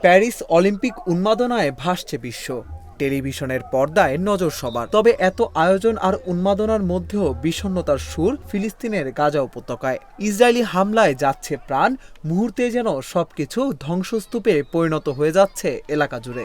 Paris Olympic উন্মাদনায় ভাসছে বিশ্ব। টেলিভিশনের পর্দায় নজর সবার। তবে এত আয়োজন আর উন্মাদনার মধ্যেও বিষণ্ণতার সুর ফিলিস্তিনের গাজা উপত্যকায়। ইসরায়েলি হামলায় যাচ্ছে প্রাণ, মুহূর্তে যেন সবকিছু ধ্বংসস্তূপে পরিণত হয়ে যাচ্ছে এলাকা জুড়ে।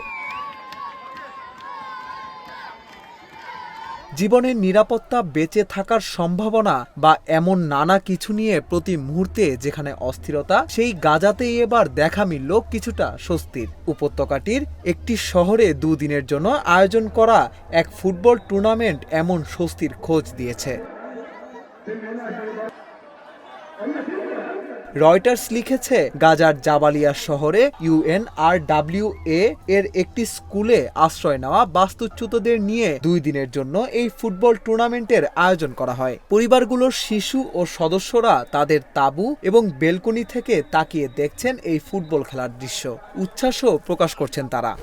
জীবনের নিরাপত্তা বেঁচে থাকার সম্ভাবনা বা এমন নানা কিছু নিয়ে প্রতি মুহূর্তে যেখানে অস্থিরতা, সেই গাজাতেই এবার দেখা মিলল কিছুটা স্বস্তির। উপত্যকাটির একটি শহরে দুদিনের জন্য আয়োজন করা এক ফুটবল টুর্নামেন্ট এমন স্বস্তির খোঁজ দিয়েছে। রয়টার্স লিখেছে, গাজার জাবালিয়া শহরে ইউএনআরডাব্লিউ এ এর একটি স্কুলে আশ্রয় নেওয়া বাস্তুচ্যুতদের নিয়ে দুই দিনের জন্য এই ফুটবল টুর্নামেন্টের আয়োজন করা হয়। পরিবারগুলোর শিশু ও সদস্যরা তাদের তাবু এবং বেলকনি থেকে তাকিয়ে দেখছেন এই ফুটবল খেলার দৃশ্য। উচ্ছ্বাসও প্রকাশ করছেন তারা।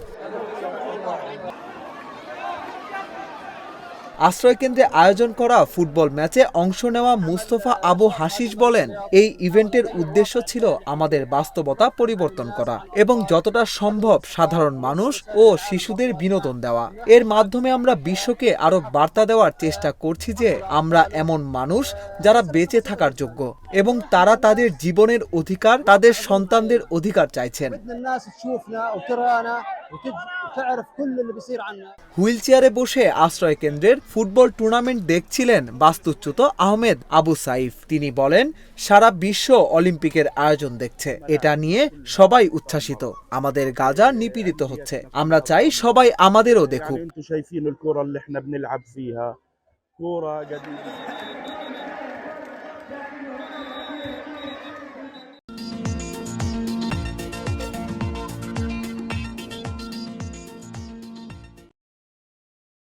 আশ্রয়কেন্দ্রে আয়োজন করা ফুটবল ম্যাচে অংশ নেওয়া মুস্তফা আবু হাসিস বলেন, এই ইভেন্টের উদ্দেশ্য ছিল আমাদের বাস্তবতা পরিবর্তন করা এবং যতটা সম্ভব সাধারণ মানুষ ও শিশুদের বিনোদন দেওয়া। এর মাধ্যমে আমরা বিশ্বকে আরও বার্তা দেওয়ার চেষ্টা করছি যে আমরা এমন মানুষ যারা বেঁচে থাকার যোগ্য এবং তারা তাদের জীবনের অধিকার, তাদের সন্তানদের অধিকার চাইছেন। হুইল চেয়ারে বসে আশ্রয় কেন্দ্রের ফুটবল টুর্নামেন্ট দেখছিলেন বাস্তুচ্যুত আহমেদ আবু সাইফ। তিনি বলেন সারা বিশ্ব অলিম্পিকের আয়োজন দেখছে। এটা নিয়ে সবাই উচ্ছ্বাসিত। আমাদের গাজা নিপীড়িত হচ্ছে। আমরা চাই সবাই আমাদেরও দেখুক।